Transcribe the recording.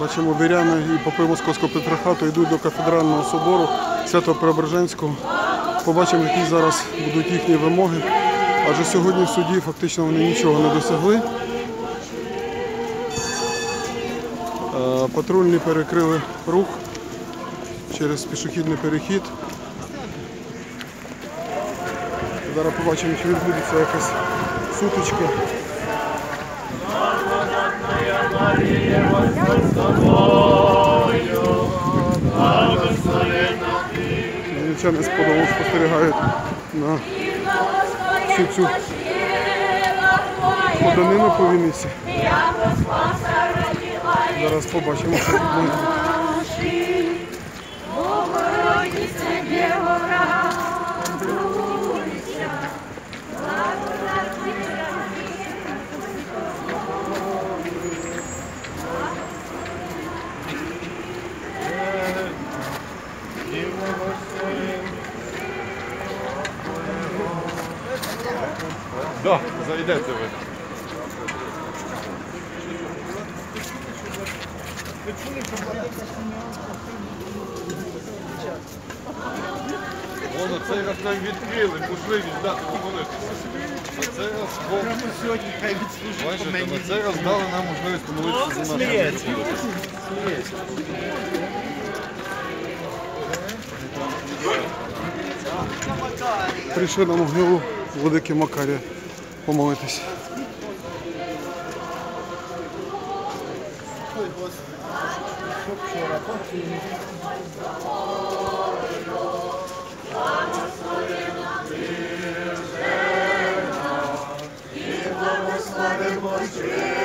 Бачимо, віряни і попи Московського патріархату йдуть до кафедрального собору Свято-Преображенського. Побачимо, які зараз будуть їхні вимоги. Адже сьогодні в суді фактично вони нічого не досягли. Е, Патрульні перекрили рух через пішохідний перехід. Зараз побачимо, чи відбудеться якась сутичка. Вінничани з подолу спостерігають на всю цю поданину по. Зараз побачимо, що буде. Да, зайдете ви. Воно цей раз нам відкрили можливість дати помолитися. А цей раз Бог, Сьогодні хай бачите, на цей раз дали нам можливість помолитися за батьків. Прийшли на могилу Владики Макарія помолитися. Благослови Боже,